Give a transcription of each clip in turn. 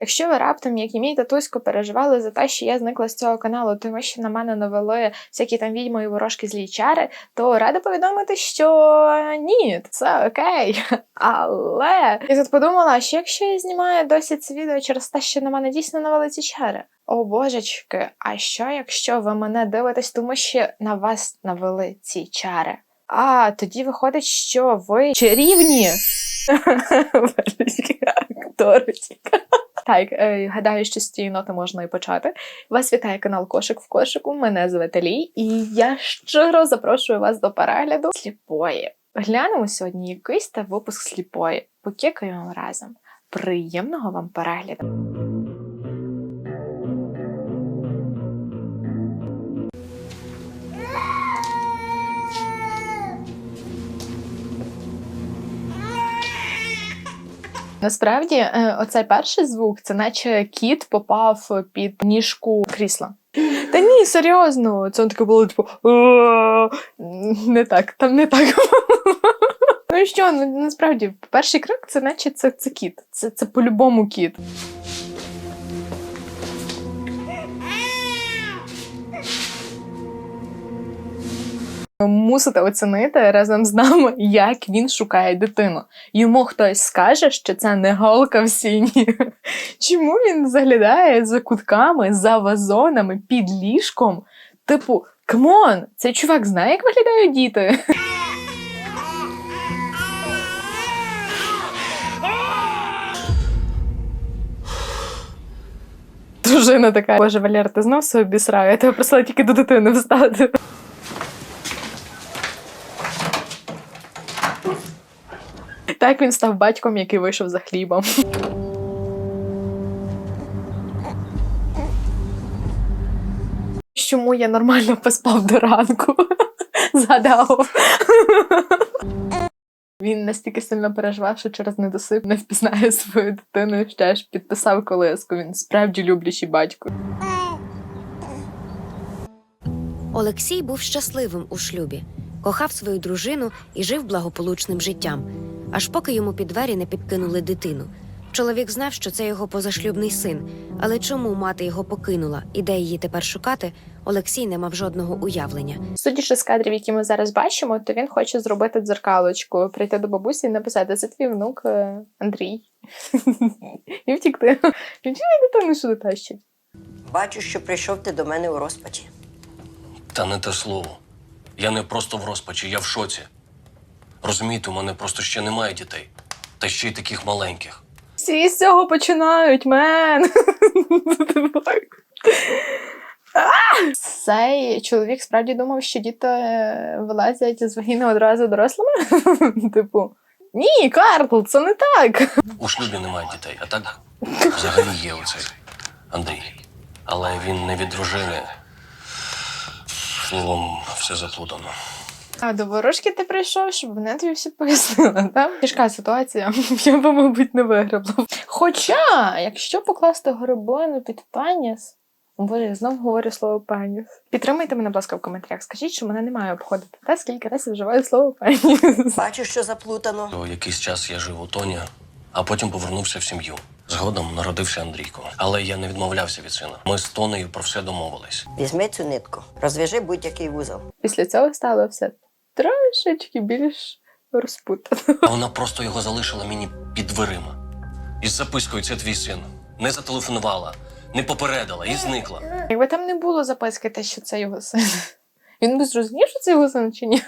Якщо ви раптом, як і мій татусько, переживали за те, що я зникла з цього каналу, тому що на мене навели всякі там відьми і ворожки злі чари, то рада повідомити, що ні, це окей. Але я тут подумала, що якщо я знімаю досі це відео через те, що на мене дійсно навели ці чари? О божечки, а що якщо ви мене дивитесь, тому що на вас навели ці чари? А тоді виходить, що ви чарівні. Акторочка. Так, е, гадаю, що з цієї ноти можна і почати. Вас вітає канал Кошик в кошику. Мене звати Лі, і я щиро запрошую вас до перегляду сліпої. Глянемо сьогодні якийсь та випуск сліпої. Покікаємо разом. Приємного вам перегляду! Насправді, е, оцей перший звук це наче кіт попав під ніжку крісла. Та ні, серйозно, це таке було типу. Не так, там не так. Ну і що, ну насправді, перший крок це наче це, це кіт. Це, це по-любому кіт. Мусите оцінити разом з нами, як він шукає дитину. Йому хтось скаже, що це не голка в сіні. Чому він заглядає за кутками, за вазонами, під ліжком? Типу, камон, цей чувак знає, як виглядають діти. Дружина така, боже, Валер, ти знов себе обісрав, я тебе просила тільки до дитини встати. Так він став батьком, який вийшов за хлібом. Чому я нормально поспав до ранку? Згадав. Він настільки сильно переживав, що через недосип не впізнає свою дитину ще ж підписав колиску. Він справді люблячий батько. Олексій був щасливим у шлюбі, кохав свою дружину і жив благополучним життям, аж поки йому під двері не підкинули дитину. Чоловік знав, що це його позашлюбний син, але чому мати його покинула і де її тепер шукати, Олексій не мав жодного уявлення. Судячи з кадрів, які ми зараз бачимо, то він хоче зробити дзеркалочку, прийти до бабусі і написати: це твій внук е, Андрій. І втікти. Він дитину сюди тащить. Бачу, що прийшов ти до мене у розпачі. Та не те слово. Я не просто в розпачі, я в шоці. Розумієте, у мене просто ще немає дітей. Та ще й таких маленьких. Всі з цього починають, мен. Цей чоловік справді думав, що діти е, вилазять з вагіни одразу дорослими. Типу, ні, Карл, це не так. У шлюбі немає дітей, а так взагалі є оцей Андрій. Але він не від дружини. Словом, все заплутано. А до ворожки ти прийшов, щоб вона тобі все пояснила, так? Тяжка ситуація, я би, мабуть, не виграбла. Хоча, якщо покласти горобину під пеніс, О, Боже, я знову говорю слово пеніс. Підтримайте мене, будь ласка, в коментарях. Скажіть, що мене не має обходити. Та скільки разів вживаю слово пеніс. Бачу, що заплутано. То якийсь час я жив у Тоні, а потім повернувся в сім'ю. Згодом народився Андрійко. Але я не відмовлявся від сина. Ми з Тонею про все домовились. Візьми цю нитку, розв'яжи будь-який вузол. Після цього стало все трошечки більш розпутано. Вона просто його залишила мені під дверима. Із запискою це твій син. Не зателефонувала, не попередила і зникла. Якби там не було записки, те, що це його син. Він би зрозумів, що це його син чи ні?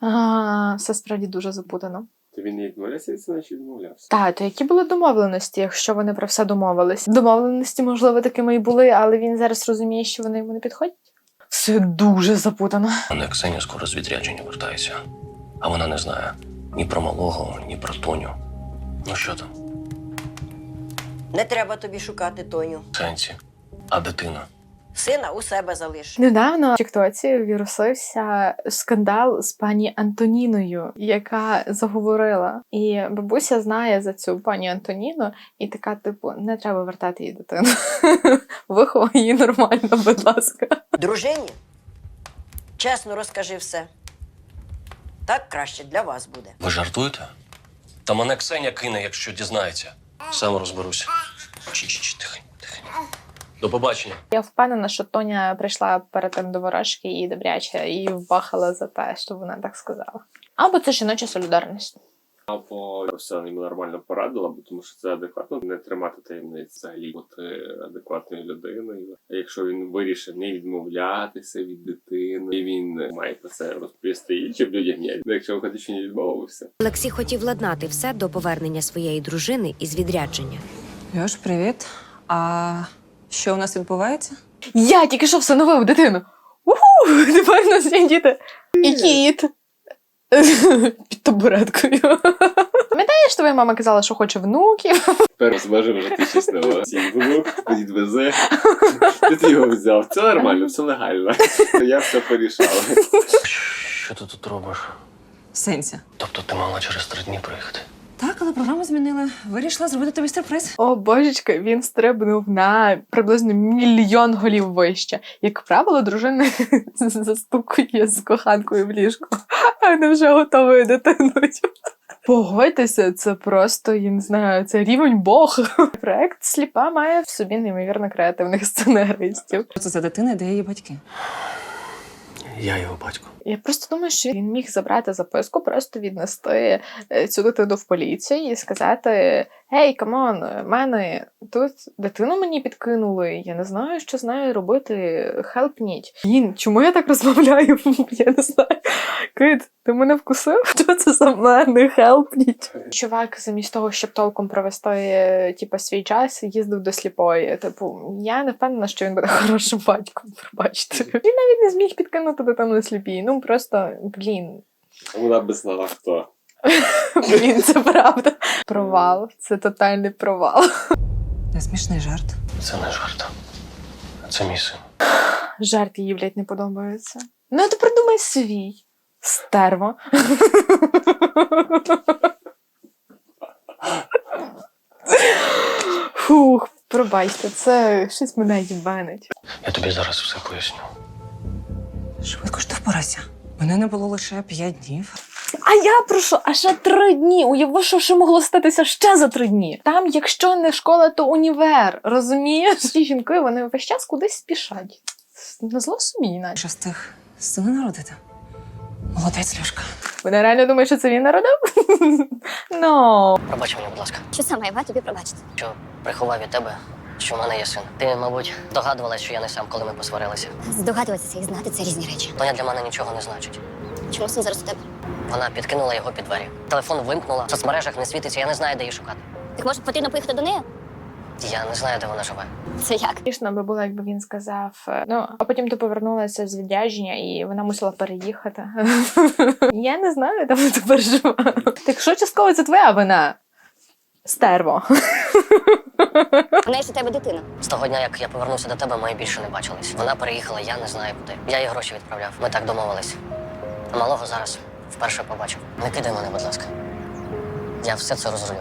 А, все справді дуже запутано. То він не відмовлявся від сина чи відмовлявся? Так, то які були домовленості, якщо вони про все домовились? Домовленості, можливо, такими і були, але він зараз розуміє, що вони йому не підходять. Все дуже запутано. Мене Ксеня скоро з відрядження вертається, а вона не знає ні про малого, ні про Тоню. Ну що там, Не треба тобі шукати Тоню. сенсі? А дитина? Сина у себе залиш. Недавно в Тіктоці вірусився скандал з пані Антоніною, яка заговорила. І бабуся знає за цю пані Антоніну, і така, типу, не треба вертати їй дитину. Виховай її нормально, будь ласка. Дружині, чесно розкажи все. Так краще для вас буде. Ви жартуєте? Та мене Ксеня кине, якщо дізнається. Сам розберуся. Чи-чи-чи, тихенько, тихенько. До побачення. Я впевнена, що Тоня прийшла перед тим до ворожки і добряче і вбахала за те, що вона так сказала. Або це жіноча солідарність. Або все йому нормально порадила, бо тому що це адекватно не тримати таємниць взагалі бути адекватною людиною. А якщо він вирішив не відмовлятися від дитини, і він має про це розповісти іншим людям, ні. Ну, якщо виходить, що не відмовився. Олексій хотів ладнати все до повернення своєї дружини із відрядження. Льош, привіт. А що у нас відбувається? Я тільки що всиновив дитину. Уху! Тепер у нас є діти. І кіт. Під табуреткою. Пам'ятаєш, твоя мама казала, що хоче внуків? Тепер зможемо жити щасливо. Сій внук відвезе. Ти його взяв. Це нормально, все легально. Я все порішав. Що ти тут робиш? Сенсі. Тобто ти мала через три дні приїхати? Так, але програму змінили. Вирішила зробити тобі сюрприз. О, божечка, він стрибнув на приблизно мільйон голів вище. Як правило, дружина застукує з коханкою в ліжку, а не вже готовою дитиною. Погодьтеся, це просто, я не знаю, це рівень Бог. Проект сліпа має в собі неймовірно креативних сценаристів. Що це за дитина, де її батьки? Я його батько. Я просто думаю, що він міг забрати записку, просто віднести е, цю дитину в поліцію і сказати: Гей, камон, в мене тут дитину мені підкинули. Я не знаю, що з нею робити. Хелпніть. Він, чому я так розмовляю? Я не знаю. Кит, ти мене вкусив? Що це за мене? Хелпніть. Чувак, замість того, щоб толком провести е, типу, свій час, їздив до сліпої. Типу, я не впевнена, що він буде хорошим батьком. Пробачте. Він навіть не зміг підкинути дитину сліпій. Ну просто блін. Вона би знала хто. Блін, це правда. Провал. Це тотальний провал. Не смішний жарт. Це не жарт. Це мій син. Жарт їй, блядь, не подобається. Ну, ти придумай свій. Стерво. Фух, пробачте, це щось мене їбанить. Я тобі зараз все поясню. Швидко ж ти. Мене не було лише п'ять днів. А я прошу, а ще три дні. Уяви, що ще могло статися ще за три дні. Там, якщо не школа, то універ. Розумієш? Ті жінки вони весь час кудись спішать. На зло собі, іначе. Що встиг сина народити? Молодець, Льошка. Вона реально думає, що це він народив? Ну. Пробач мені, будь ласка, Що саме я маю тобі пробачити? що приховав від тебе, що в мене є син. Ти, мабуть, догадувалась, що я не сам, коли ми посварилися. Здогадуватися і знати це різні речі. Тоня для мене нічого не значить. Чому син зараз у тебе? Вона підкинула його під двері. Телефон вимкнула, в соцмережах не світиться, я не знаю, де її шукати. Так може потрібно поїхати до неї? Я не знаю, де вона живе. Це як? Смішно би було, якби він сказав. е, Ну, а потім ти повернулася з відрядження, і вона мусила переїхати. Я не знаю, де вона тепер живе. Так що частково це твоя вина? Стерво. В неї ще тебе дитина. З того дня, як я повернувся до тебе, ми більше не бачились. Вона переїхала, я не знаю куди. Я їй гроші відправляв. Ми так домовились. А малого зараз вперше побачив. Не кидай мене, будь ласка. Я все це розрулю.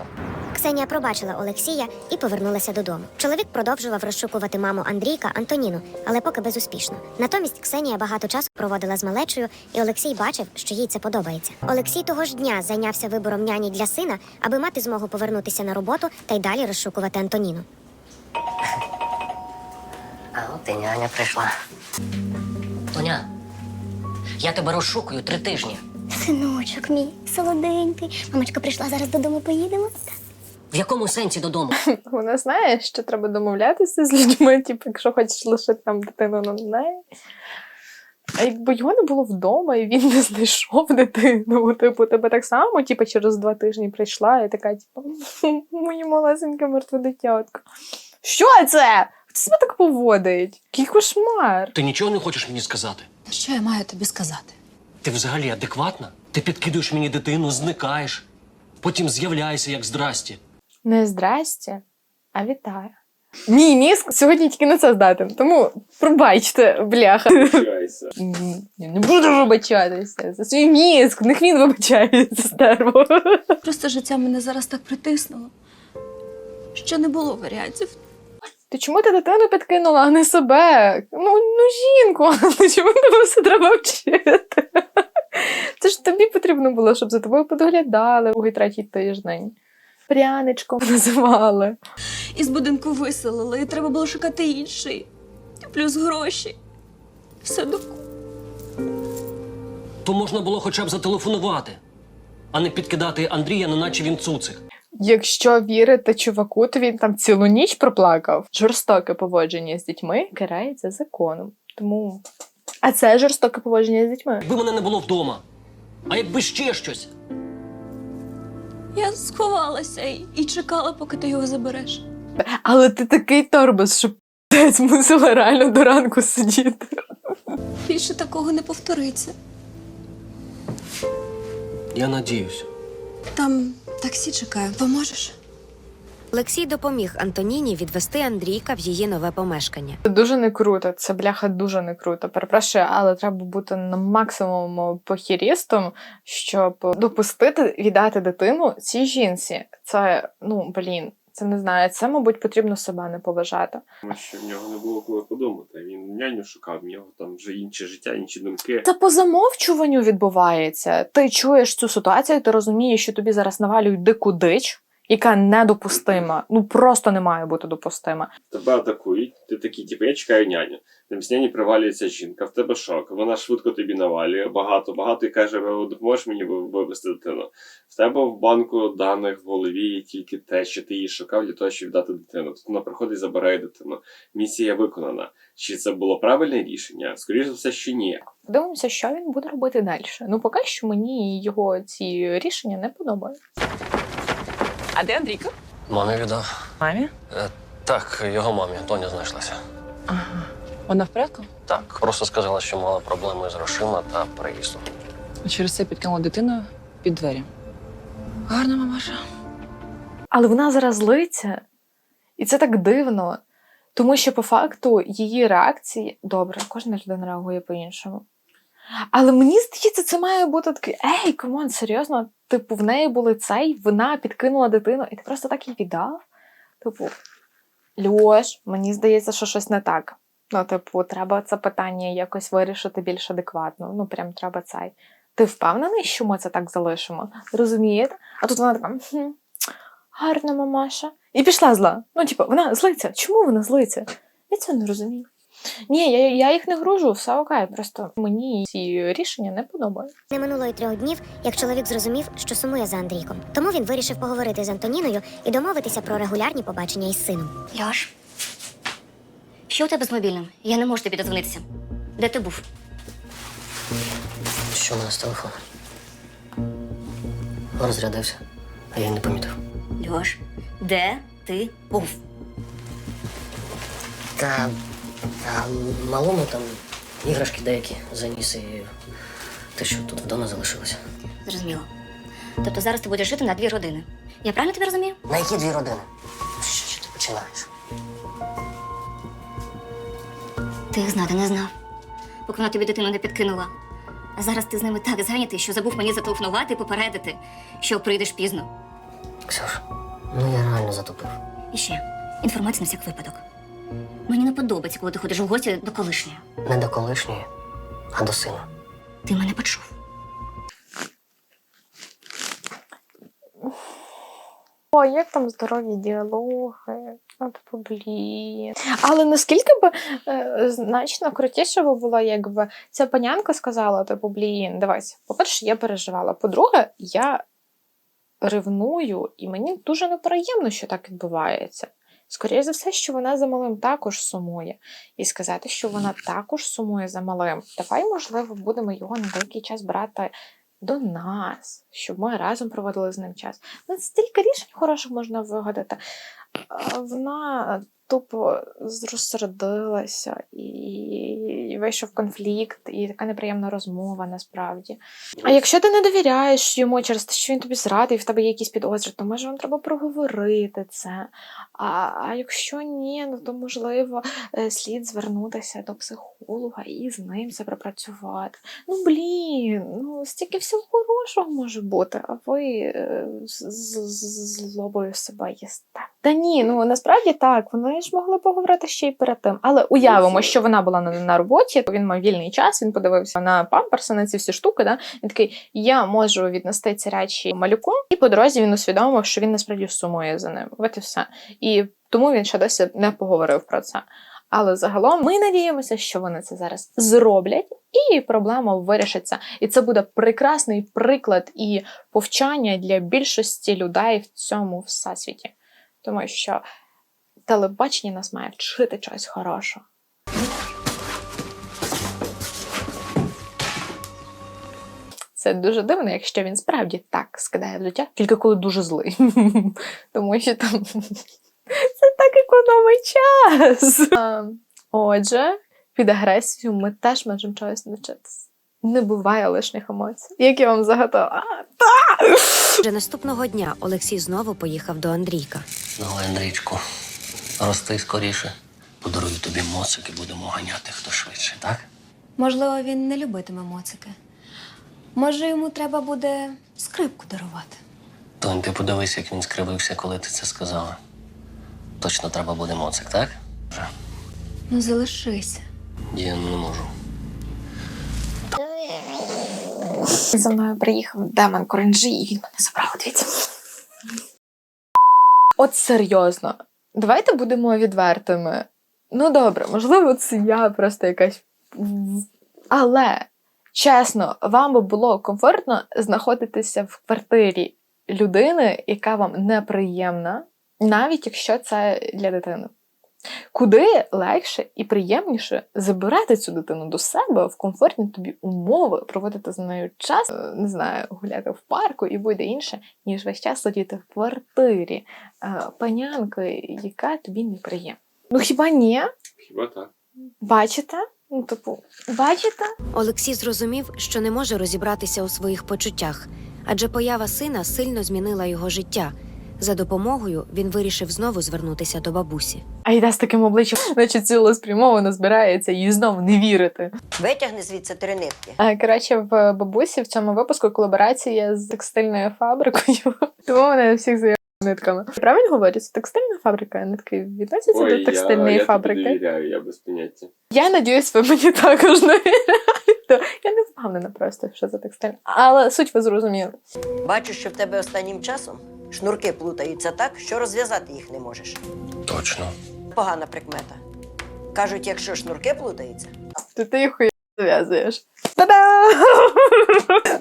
Ксенія пробачила Олексія і повернулася додому. Чоловік продовжував розшукувати маму Андрійка Антоніну, але поки безуспішно. Натомість Ксенія багато часу проводила з малечою, і Олексій бачив, що їй це подобається. Олексій того ж дня зайнявся вибором няні для сина, аби мати змогу повернутися на роботу та й далі розшукувати Антоніну. А от і няня прийшла. Тоня, я тебе розшукую три тижні. Синочок мій, солоденький. Мамочка прийшла зараз додому. Поїдемо. В якому сенсі додому? Вона знає, що треба домовлятися з людьми, типу, якщо хочеш лишити там дитину на неї. А якби його не було вдома, і він не знайшов дитину, типу, тебе так само, типу, через два тижні прийшла і така, типу, моє малесеньке мертве дитятко. Що це? Хто себе так поводить? Який кошмар. Ти нічого не хочеш мені сказати? Та що я маю тобі сказати? Ти взагалі адекватна? Ти підкидуєш мені дитину, зникаєш. Потім з'являєшся як здрасті. Не здрасте, а вітаю. Мій мізк сьогодні тільки на це здатен, тому пробачте, бляха. Вибачайся. Я не буду вибачатися. За свій мізк, в них він вибачається стерво. Просто життя мене зараз так притиснуло, що не було варіантів. Ти чому ти дитину підкинула, а не себе? Ну, ну жінку, ну чому тебе все треба вчити? Це ж тобі потрібно було, щоб за тобою подоглядали у третій тиждень. Пряничком називали. Із будинку виселили, і треба було шукати інший. Плюс гроші. Все до То можна було хоча б зателефонувати, а не підкидати Андрія, неначе він цуцик. Якщо вірити чуваку, то він там цілу ніч проплакав. Жорстоке поводження з дітьми карається законом. Тому. А це жорстоке поводження з дітьми. Якби мене не було вдома. А якби ще щось. Я сховалася і, і чекала, поки ти його забереш. Але ти такий торбас, що п***ець, мусила реально до ранку сидіти. Більше такого не повториться. Я надіюся. Там таксі чекає. Поможеш? Олексій допоміг Антоніні відвести Андрійка в її нове помешкання. Це дуже не круто. Це бляха дуже не круто. Перепрошую, але треба бути на максимум похірістом, щоб допустити віддати дитину цій жінці. Це ну блін. Це не знаю, це, мабуть, потрібно себе не поважати. Тому що в нього не було коли подумати. Він няню шукав, в нього там вже інше життя, інші думки. Це по замовчуванню відбувається. Ти чуєш цю ситуацію, ти розумієш, що тобі зараз навалюють дику дич, яка недопустима. Ну просто не має бути допустима. Тебе атакують, ти такий, типу, я чекаю няню. Там з няні привалюється жінка, в тебе шок. Вона швидко тобі навалює багато, багато і каже, «Ви допоможеш мені ви- вивезти дитину. В тебе в банку даних в голові є тільки те, що ти її шукав для того, щоб віддати дитину. Тут вона приходить і забирає дитину. Місія виконана. Чи це було правильне рішення? Скоріше за все, що ні. Дивимося, що він буде робити далі. Ну, поки що мені його ці рішення не подобаються. А де Андрійка? Мамі віддав. Мамі? Е, так, його мамі, Тоня знайшлася. Ага. Вона в порядку? Так, просто сказала, що мала проблеми з грошима та переїздом. Через це підкинула дитину під двері. Гарна мамаша. Але вона зараз злиться, і це так дивно. Тому що по факту її реакції добре, кожна людина реагує по-іншому. Але мені здається, це має бути такий: ей, комон, серйозно, типу, в неї були цей, вона підкинула дитину, і ти просто так їй віддав. Типу, Льош, мені здається, що щось не так. Ну, типу, треба це питання якось вирішити більш адекватно. Ну, прям треба цей. Ти впевнений, що ми це так залишимо? Розумієте? А тут вона така. «Хм, гарна мамаша. І пішла зла. Ну, типу, вона злиться. Чому вона злиться? Я цього не розумію. Ні, я, я їх не гружу, все окей. Просто мені ці рішення не подобаються. Не минуло й трьох днів, як чоловік зрозумів, що сумує за Андрійком. Тому він вирішив поговорити з Антоніною і домовитися про регулярні побачення із сином. Льош, що у тебе з мобільним? Я не можу тобі дозвонитися. Де ти був? Що в мене з телефоном? Розрядився, а я й не помітив. Льош, де ти був? Та, та малому там іграшки деякі заніс і те, що тут вдома залишилося. Зрозуміло. Тобто зараз ти будеш жити на дві родини. Я правильно тебе розумію? На які дві родини? Що, що ти починаєш? Ти їх знати не знав, поки вона тобі дитину не підкинула. А зараз ти з ними так зайнятий, що забув мені зателефонувати і попередити, що прийдеш пізно. Ксюш, ну я реально затупив. І ще інформація на всяк випадок. Мені не подобається, коли ти ходиш в гості до колишньої. Не до колишньої, а до сина. Ти мене почув. О, як там здорові діалоги? Ну, типу, блін. Але наскільки б е, значно крутіше би було, якби ця панянка сказала, типу, блін, дивись, по-перше, я переживала. По-друге, я ревную, і мені дуже неприємно, що так відбувається. Скоріше за все, що вона за малим також сумує. І сказати, що вона також сумує за малим. Давай, можливо, будемо його на деякий час брати до нас, щоб ми разом проводили з ним час. Ну, стільки рішень хороших можна вигадати. Вона тупо розсердилася і, вийшов конфлікт, і така неприємна розмова насправді. А якщо ти не довіряєш йому через те, що він тобі зрадив, в тебе є якісь підозри, то може вам треба проговорити це. А, а якщо ні, ну то можливо е, слід звернутися до психолога і з ним це пропрацювати. Ну блін, ну стільки всього хорошого може бути, а ви е, з злобою себе їсте. Та ні, ну насправді так, вони ж могли поговорити ще й перед тим. Але уявимо, що вона була на, на роботі, він мав вільний час, він подивився на памперси, на ці всі штуки. Да? Він такий: я можу віднести ці речі малюку, і по дорозі він усвідомив, що він насправді сумує за ним. От і все. І тому він ще досі не поговорив про це. Але загалом ми надіємося, що вони це зараз зроблять, і проблема вирішиться. І це буде прекрасний приклад і повчання для більшості людей в цьому всесвіті. Тому що телебачення нас має вчити чогось хорошого. Це дуже дивно, якщо він справді так скидає в життя, тільки коли дуже злий. Тому що там це так економить час. Отже, під агресію ми теж можемо чогось навчитися. Не буває лишніх емоцій. Як я вам заготова? Вже наступного дня Олексій знову поїхав до Андрійка. Давай, Андрійчку, рости скоріше. Подарую тобі моцик і будемо ганяти хто швидше, так? Можливо, він не любитиме моцики. Може, йому треба буде скрипку дарувати. Тонь, ти подивись, як він скривився, коли ти це сказала. Точно треба буде моцик, так? Вже. Ну, залишися. Я не можу. За мною приїхав демон Коренжі, і він мене забрав. Дивіться. От серйозно. Давайте будемо відвертими. Ну добре, можливо, це я просто якась. Але чесно, вам би було комфортно знаходитися в квартирі людини, яка вам неприємна, навіть якщо це для дитини. Куди легше і приємніше забирати цю дитину до себе в комфортні тобі умови, проводити з нею час, е, не знаю, гуляти в парку і будь інше, ніж весь час сидіти в квартирі е, панянкою, яка тобі неприємна. Ну хіба ні? Хіба так? Бачите? Ну, типу, бачите? Олексій зрозумів, що не може розібратися у своїх почуттях, адже поява сина сильно змінила його життя. За допомогою він вирішив знову звернутися до бабусі. А йде з таким обличчям, наче цілеспрямовано збирається і знову не вірити. Витягни звідси три нитки. Е, Коротше, в бабусі в цьому випуску колаборація з текстильною фабрикою, тому вони всіх заявили нитками. Правильно говорю, це текстильна фабрика, нитки відносяться до текстильної я, я фабрики. тобі довіряю, я без поняття. Я надіюсь, ви мені також довіряєте. Я не впевнена просто, що це текстиль. Але суть ви зрозуміли. Бачу, що в тебе останнім часом шнурки плутаються так, що розв'язати їх не можеш. Точно. Погана прикмета. Кажуть, якщо шнурки плутаються, То ти їх хуя зав'язуєш. Та-да!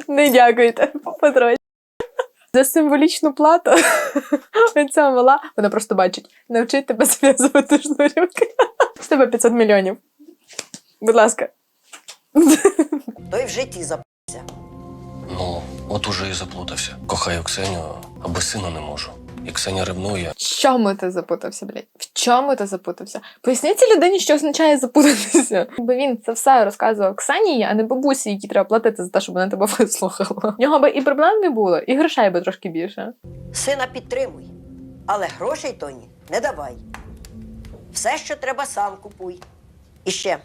Не дякуйте, Петро. За символічну плату оця мала, вона просто бачить, навчить тебе зв'язувати шнурівки. З тебе 500 мільйонів. Будь ласка. той в житті запався. От уже і заплутався. Кохаю Ксеню, а без сина не можу. І Ксеня ревнує. В чому ти запутався, блядь? В чому ти запутався? Поясніть цій людині, що означає запутатися. Бо він це все розказував Ксенії, а не бабусі, якій треба платити за те, щоб вона тебе вислухала. В нього би і проблем не було, і грошей би трошки більше. Сина підтримуй, але грошей Тоні не давай. Все, що треба, сам купуй. І ще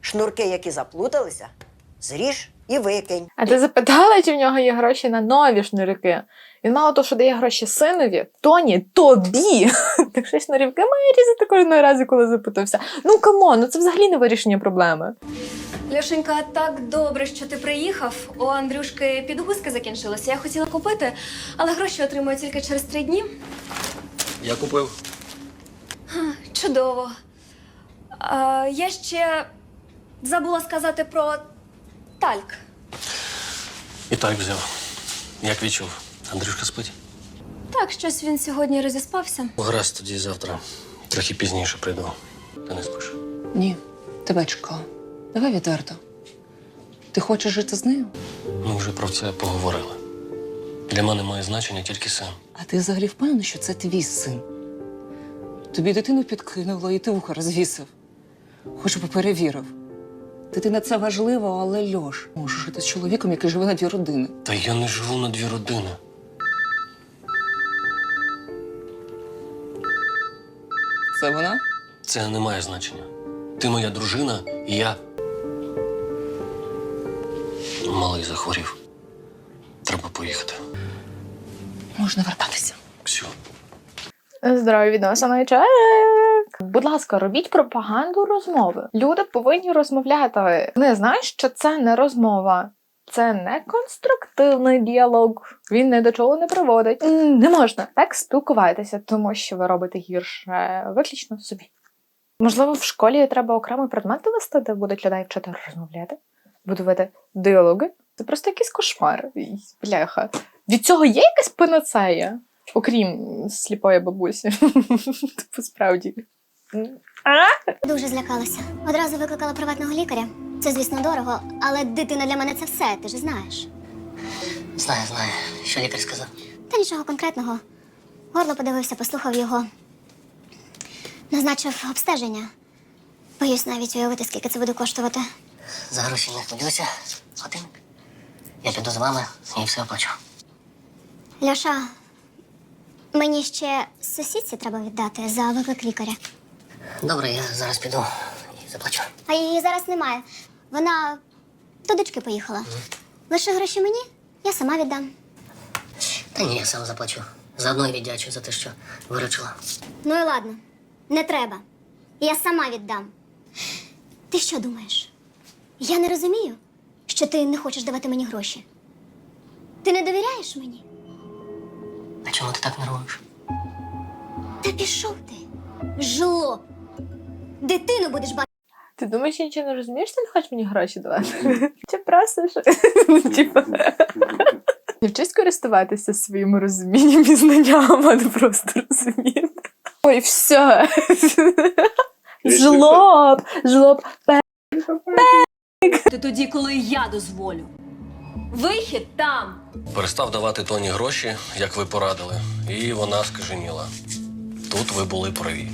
шнурки, які заплуталися, зріж і викинь. А ти запитала, чи в нього є гроші на нові шнурівки? Він мало того, що дає гроші синові, Тоні, тобі. Так що шнурівки має різати кожного разу, коли запитався. Ну камон, ну це взагалі не вирішення проблеми. Льошенька, так добре, що ти приїхав. У Андрюшки підгузки закінчилися. Я хотіла купити, але гроші отримую тільки через три дні. Я купив. Чудово. А, я ще забула сказати про тальк. І так взяв. Як відчув? Андрюшка спить? Так, щось він сьогодні розіспався. Гаразд, тоді завтра. Трохи пізніше прийду. Ти не спиш. Ні, тебе чекала. Давай відверто. Ти хочеш жити з нею? Ми вже про це поговорили. Для мене має значення тільки син. А ти взагалі впевнений, що це твій син? Тобі дитину підкинуло і ти вуха розвісив. Хоч би перевірив. Дитина це важливо, але Льош може жити з чоловіком, який живе на дві родини. Та я не живу на дві родини. Це вона? Це не має значення. Ти моя дружина, і я. Малий захворів. Треба поїхати. Можна вертатися. Ксю. Здорові відносини, Будь ласка, робіть пропаганду розмови. Люди повинні розмовляти. Не знаєш, що це не розмова. Це не конструктивний діалог. Він ні до чого не приводить. Не можна так спілкуватися, тому що ви робите гірше виключно собі. Можливо, в школі треба окремий предмет вести, де будуть людей вчити розмовляти, будувати діалоги. Це просто якийсь кошмар. Бляха. Від цього є якась панацея, окрім сліпої бабусі. Типу, справді. Дуже злякалася. Одразу викликала приватного лікаря. Це, звісно, дорого, але дитина для мене це все, ти ж знаєш. Знаю, знаю, що лікар сказав. Та нічого конкретного. Горло подивився, послухав його. Назначив обстеження. Боюсь навіть уявити, скільки це буде коштувати. За гроші не хвилюйся. Годинник. Я піду з вами і все оплачу. Ляша, мені ще сусідці треба віддати за виклик лікаря. Добре, я зараз піду і заплачу. А її зараз немає. Вона до дочки поїхала. Лише гроші мені, я сама віддам. Та ні, я сам заплачу. Заодно й віддячу за те, що виручила. Ну і ладно, не треба. Я сама віддам. Ти що думаєш? Я не розумію, що ти не хочеш давати мені гроші. Ти не довіряєш мені? А чому ти так нервуєш? Та пішов ти. Жлоб. Дитину будеш бачити. Ти думаєш, я нічого не розумієш, ти не хочеш мені гроші давати? Чи просто що? Типа. Не вчись користуватися своїм розумінням і знанням, а не просто розуміти. Ой, все. Жлоб, жлоб. Ти тоді, коли я дозволю. Вихід там. Перестав давати Тоні гроші, як ви порадили, і вона скаженіла. Тут ви були праві.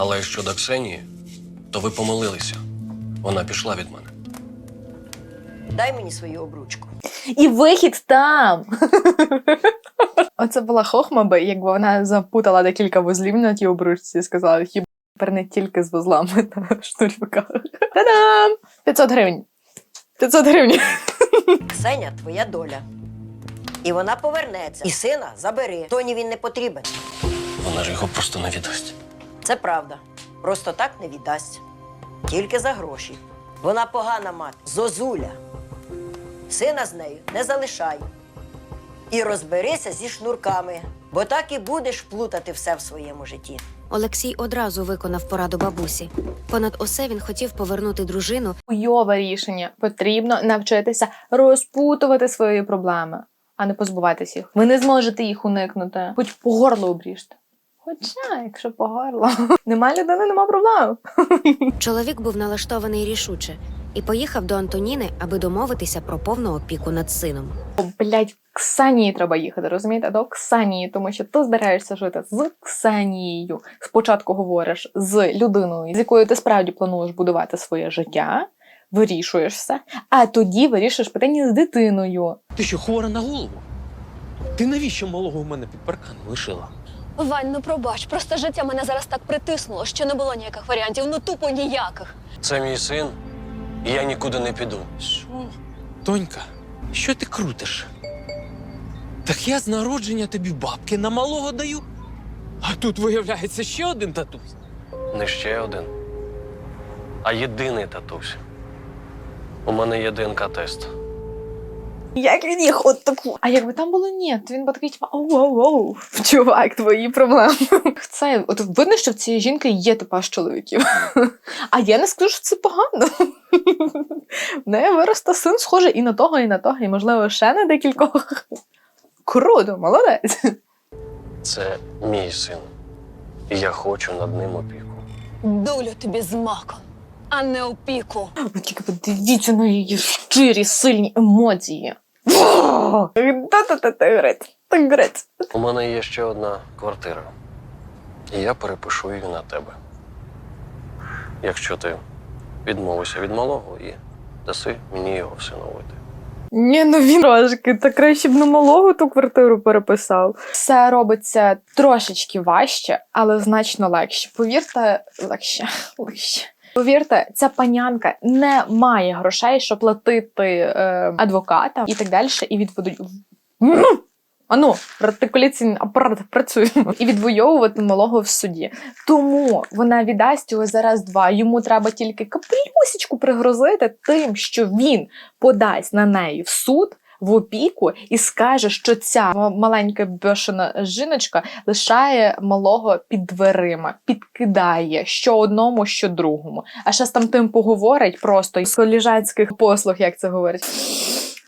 Але щодо Ксенії, то ви помилилися. Вона пішла від мене. Дай мені свою обручку. І вихід там. Оце була хохма би, якби вона запутала декілька вузлів на тій обручці і сказала, хіба тепер не тільки з вузлами на шнурівках. Та-дам! 500 гривень. 500 гривень. Ксеня твоя доля. І вона повернеться. І сина забери. Тоні він не потрібен. Вона ж його просто не віддасть. Це правда. Просто так не віддасть. Тільки за гроші. Вона погана мати, зозуля. Сина з нею не залишай. І розберися зі шнурками, бо так і будеш плутати все в своєму житті. Олексій одразу виконав пораду бабусі. Понад усе він хотів повернути дружину Хуйове рішення. Потрібно навчитися розпутувати свої проблеми, а не позбуватися їх. Ви не зможете їх уникнути. Хоч по горлу обріжте. Хоча, якщо по горло. Нема людини, нема проблем. Чоловік був налаштований рішуче і поїхав до Антоніни, аби домовитися про повну опіку над сином. Блять, Ксанії треба їхати, розумієте? До Ксанії, тому що ти збираєшся жити з Ксанією. Спочатку говориш з людиною, з якою ти справді плануєш будувати своє життя, вирішуєш все, а тоді вирішуєш питання з дитиною. Ти що, хвора на голову? Ти навіщо малого у мене під парканом лишила? Вань, ну пробач, просто життя мене зараз так притиснуло, що не було ніяких варіантів, ну тупо ніяких. Це мій син, і я нікуди не піду. Що? Тонька, що ти крутиш? Так я з народження тобі бабки на малого даю. А тут виявляється ще один татусь. Не ще один, а єдиний татусь. У мене є ДНК-тест. Як він їх от таку? А якби там було ні, то він би такий, типа, оу, оу, оу, чувак, твої проблеми. Це от видно, що в цієї жінки є типаж чоловіків. А я не скажу, що це погано. В неї виросте син схожий і на того, і на того, і можливо ще на декількох. Круто, молодець. Це мій син. І я хочу над ним опіку. Долю тобі з маком, а не опіку. Ви тільки подивіться на її щирі, сильні емоції. У мене є ще одна квартира. І я перепишу її на тебе. Якщо ти відмовишся від малого і даси мені його всиновити. Ні, ну він трошки, та краще б на малого ту квартиру переписав. Все робиться трошечки важче, але значно легше. Повірте, легше, легше. Повірте, ця панянка не має грошей, щоб платити е, адвокатам і так далі, і відведуть. М! Ану, артикуляційний апарат працюємо і відвоювати малого в суді. Тому вона віддасть його зараз два. Йому треба тільки капелюсечку пригрозити тим, що він подасть на неї в суд. В опіку і скаже, що ця маленька бешена жіночка лишає малого під дверима, підкидає що одному, що другому. А ще з там тим поговорить просто з коліжанських послуг, як це говорить.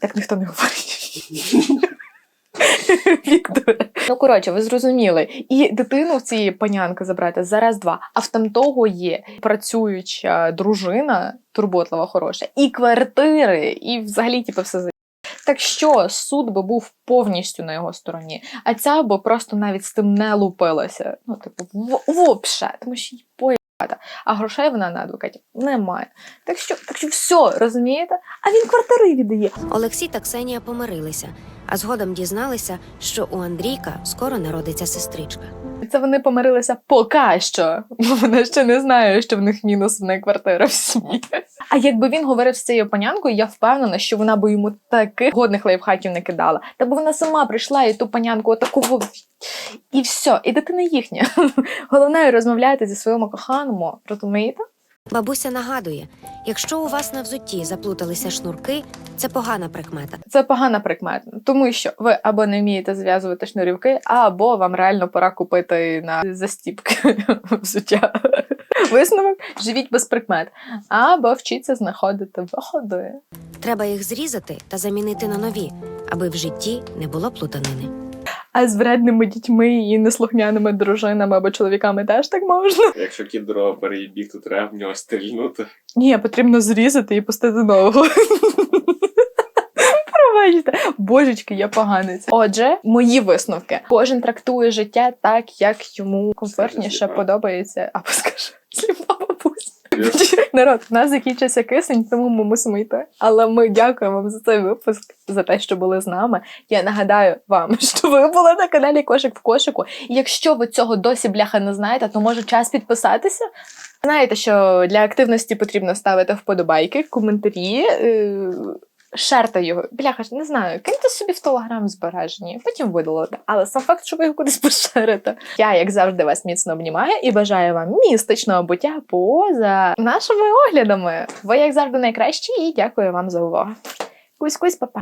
Так ніхто не говорить. Вікторе. Ну, коротше, ви зрозуміли. І дитину в цієї панянки забрати зараз два. А в там того є працююча дружина, турботлива, хороша, і квартири, і взагалі, типу, все за. Так що суд би був повністю на його стороні, а ця би просто навіть з тим не лупилася. Ну, типу, в- вообще, тому що їй поїбата. А грошей вона на адвокатів немає. Так що, так що все, розумієте? А він квартири віддає. Олексій та Ксенія помирилися, а згодом дізналися, що у Андрійка скоро народиться сестричка. Це вони помирилися поки що, бо вона ще не знає, що в них мінусна квартира в сім'ї. А якби він говорив з цією панянкою, я впевнена, що вона би йому таких годних лайфхаків не кидала. Та бо вона сама прийшла і ту панянку отаку і все, і дитина їхня. Головне розмовляти зі своїм коханому, розумієте? Бабуся нагадує: якщо у вас на взутті заплуталися шнурки, це погана прикмета. Це погана прикмета, тому що ви або не вмієте зв'язувати шнурівки, або вам реально пора купити на застіпки взуття. Висновок живіть без прикмет, або вчіться знаходити виходи. Треба їх зрізати та замінити на нові, аби в житті не було плутанини. А з вредними дітьми і неслухняними дружинами або чоловіками теж так можна. Якщо кіт дорога переїбіг, то треба в нього стрільнути. Ні, потрібно зрізати і пустити нового. Пробачте, божечки, я поганець. Отже, мої висновки. Кожен трактує життя так, як йому комфортніше подобається. Або скаже, сліпа бабуся. Народ, в нас закінчився кисень, тому ми мусимо йти. Але ми дякуємо вам за цей випуск, за те, що були з нами. Я нагадаю вам, що ви були на каналі Кошик в кошику. І якщо ви цього досі бляха не знаєте, то може час підписатися. Знаєте, що для активності потрібно ставити вподобайки, коментарі. Е- Шерте його, бляха, не знаю, киньте собі в телеграм збережені, потім видалите. Але сам факт, що ви його кудись поширите. Я, як завжди, вас міцно обнімаю і бажаю вам містичного буття поза нашими оглядами. Ви, як завжди, найкращі, і дякую вам за увагу. Кусь-кусь, папа.